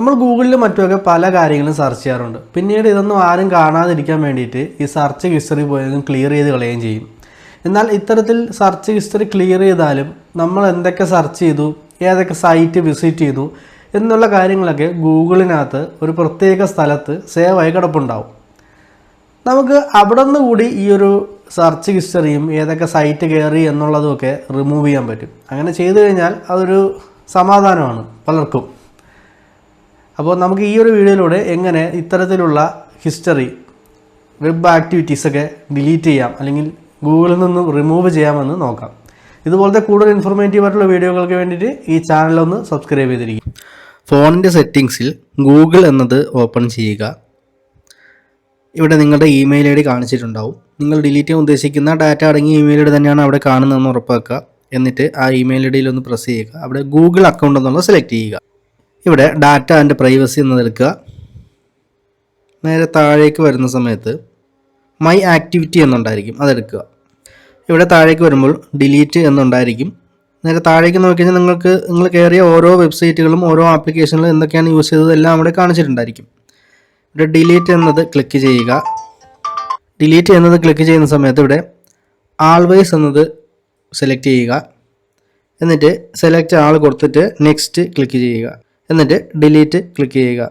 നമ്മൾ ഗൂഗിളിൽ മറ്റുമൊക്കെ പല കാര്യങ്ങളും സെർച്ച് ചെയ്യാറുണ്ട്. പിന്നീട് ഇതൊന്നും ആരും കാണാതിരിക്കാൻ വേണ്ടിയിട്ട് ഈ സെർച്ച് ഹിസ്റ്ററി പോയതും ക്ലിയർ ചെയ്ത് കളയുകയും ചെയ്യും. എന്നാൽ ഇത്തരത്തിൽ സെർച്ച് ഹിസ്റ്ററി ക്ലിയർ ചെയ്താലും നമ്മൾ എന്തൊക്കെ സെർച്ച് ചെയ്തു ഏതൊക്കെ സൈറ്റ് വിസിറ്റ് ചെയ്തു എന്നുള്ള കാര്യങ്ങളൊക്കെ ഗൂഗിളിനകത്ത് ഒരു പ്രത്യേക സ്ഥലത്ത് സേവ് ആയി കിടപ്പുണ്ടാവും. നമുക്ക് അവിടെ നിന്ന് കൂടി ഈ ഒരു സെർച്ച് ഹിസ്റ്ററിയും ഏതൊക്കെ സൈറ്റ് കയറി എന്നുള്ളതുമൊക്കെ റിമൂവ് ചെയ്യാൻ പറ്റും. അങ്ങനെ ചെയ്തു കഴിഞ്ഞാൽ അതൊരു സമാധാനമാണ് പലർക്കും. അപ്പോൾ നമുക്ക് ഈ ഒരു വീഡിയോയിലൂടെ എങ്ങനെ ഇത്തരത്തിലുള്ള ഹിസ്റ്ററി വെബ് ആക്ടിവിറ്റീസൊക്കെ ഡിലീറ്റ് ചെയ്യാം അല്ലെങ്കിൽ ഗൂഗിളിൽ നിന്നും റിമൂവ് ചെയ്യാമെന്ന് നോക്കാം. ഇതുപോലത്തെ കൂടുതൽ ഇൻഫോർമേറ്റീവ് ആയിട്ടുള്ള വീഡിയോകൾക്ക് വേണ്ടിയിട്ട് ഈ ചാനലൊന്ന് സബ്സ്ക്രൈബ് ചെയ്തിരിക്കും ഫോണിന്റെ സെറ്റിങ്സിൽ ഗൂഗിൾ എന്നത് ഓപ്പൺ ചെയ്യുക. ഇവിടെ നിങ്ങളുടെ ഇമെയിൽ ഐ ഡി കാണിച്ചിട്ടുണ്ടാവും. നിങ്ങൾ ഡിലീറ്റ് ചെയ്യാൻ ഉദ്ദേശിക്കുന്ന ഡാറ്റ അടങ്ങിയ ഇമെയിൽ ഐ ഡി തന്നെയാണ് അവിടെ കാണുന്നതെന്ന് ഉറപ്പാക്കുക. എന്നിട്ട് ആ ഇമെയിൽ ഐ ഡിയിൽ ഒന്ന് പ്രസ് ചെയ്യുക. അവിടെ ഗൂഗിൾ അക്കൗണ്ട് എന്നുള്ളത് സെലക്ട് ചെയ്യുക. ഇവിടെ ഡാറ്റ ആൻഡ് പ്രൈവസി എന്ന് നിൽക്കുക. നേരെ താഴേക്ക് വരുന്ന സമയത്ത് മൈ ആക്ടിവിറ്റി എന്നുണ്ടായിരിക്കും അതെടുക്കുക ഇവിടെ താഴേക്ക് വരുമ്പോൾ ഡിലീറ്റ് എന്നുണ്ടായിരിക്കും. നേരെ താഴേക്ക് നോക്കിക്കഴിഞ്ഞാൽ നിങ്ങൾക്ക് നിങ്ങൾ കയറിയ ഓരോ വെബ്സൈറ്റുകളും ഓരോ ആപ്ലിക്കേഷനുകളും എന്തൊക്കെയാണ് യൂസ് ചെയ്തത് എല്ലാം അവിടെ കാണിച്ചിട്ടുണ്ടായിരിക്കും. ഇവിടെ ഡിലീറ്റ് എന്നത് ക്ലിക്ക് ചെയ്യുക. ഡിലീറ്റ് എന്നത് ക്ലിക്ക് ചെയ്യുന്ന സമയത്ത് ഇവിടെ ആൾവേസ് എന്നത് സെലക്ട് ചെയ്യുക. എന്നിട്ട് സെലക്ട് ആൾ കൊടുത്തിട്ട് നെക്സ്റ്റ് ക്ലിക്ക് ചെയ്യുക. എന്നിട്ട് ഡിലീറ്റ് ക്ലിക്ക് ചെയ്യുക.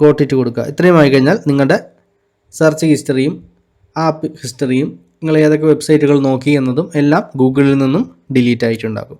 ഗോട്ടിട്ട് കൊടുക്കുക. ഇത്രയും ആയി കഴിഞ്ഞാൽ നിങ്ങളുടെ സെർച്ച് ഹിസ്റ്ററിയും ആപ്പ് ഹിസ്റ്ററിയും നിങ്ങൾ ഏതൊക്കെ വെബ്സൈറ്റുകൾ നോക്കി എന്നതും എല്ലാം ഗൂഗിളിൽ നിന്നും ഡിലീറ്റ് ആയിട്ടുണ്ടാകും.